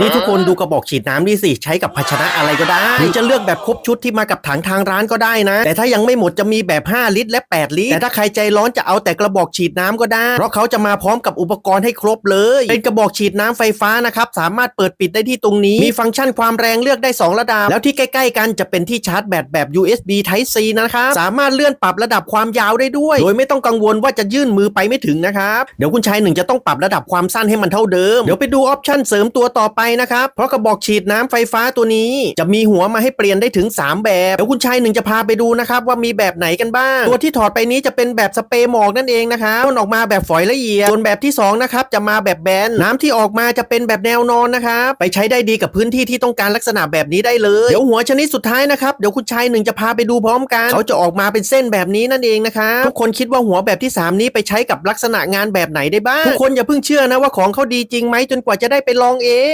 นี่ทุกคนดูกระบอกฉีดน้ำนี่สิ ใช้กับภาชนะอะไรก็ได้หรือจะเลือกแบบครบชุดที่มากับถังทางร้านก็ได้นะ แต่ถ้ายังไม่หมดจะมีแบบ 5 ลิตรและ 8 ลิตร แต่ถ้าใครใจร้อนจะเอาแต่กระบอกฉีดน้ำก็ได้ เพราะเขาจะมาพร้อมกับอุปกรณ์ให้ครบเลย เป็นกระบอกฉีดน้ำไฟฟ้านะครับ สามารถเปิดปิดได้ที่ตรงนี้ มีฟังก์ชันความแรงเลือกได้ 2 ระดับ แล้วที่ใกล้ๆกันจะเป็นที่ชาร์จแบตแบบ USB Type C นะครับ สามารถเลื่อนปรับระดับความยาวได้ด้วย โดยไม่ต้องกังวลว่าจะยื่นมือไปไม่ถึงนะครับ เดี๋ยวคุณชายหนึ่งจะต้องปรับระดับความสั้นให้มันเท่าเดิม เดี๋ยวไปดูออปชั่นเสริมตัวต่อไปนะครับ เพราะกระบอกฉีดน้ำไฟฟ้าตัวนี้ จะมีหัวมาให้เปลี่ยนได้ถึง 3 แบบเดี๋ยวคุณชายหนึ่งจะพาไปดูนะครับว่ามีแบบไหนกันบ้าง ตัวที่ถอดไปนี้จะเป็นแบบสเปรย์หมอกนั่นเองนะครับพ่นออกมาแบบฝอยละเอียดส่วนแบบที่สองนะครับจะมาแบบแบนน้ำที่ออกมาจะเป็นแบบแนวนอนนะครับไปใช้ได้ดีกับพื้นที่ที่ต้องการลักษณะแบบนี้ได้เลยเดี๋ยวหัวชนิดสุดท้ายนะครับเดี๋ยวคุณชายหนึ่งจะพาไปดูพร้อมกันเขาจะออกมาเป็นเส้นแบบนี้นั่นเองนะครับทุกคนคิดว่าหัวแบบที่ 3 นี้ไปใช้กับลักษณะงานแบบไหนได้บ้างทุกคนอย่าเพิ่งเชื่อนะว่าของเขาดีจริงไหมจนกว่าจะได้ไปลองเอง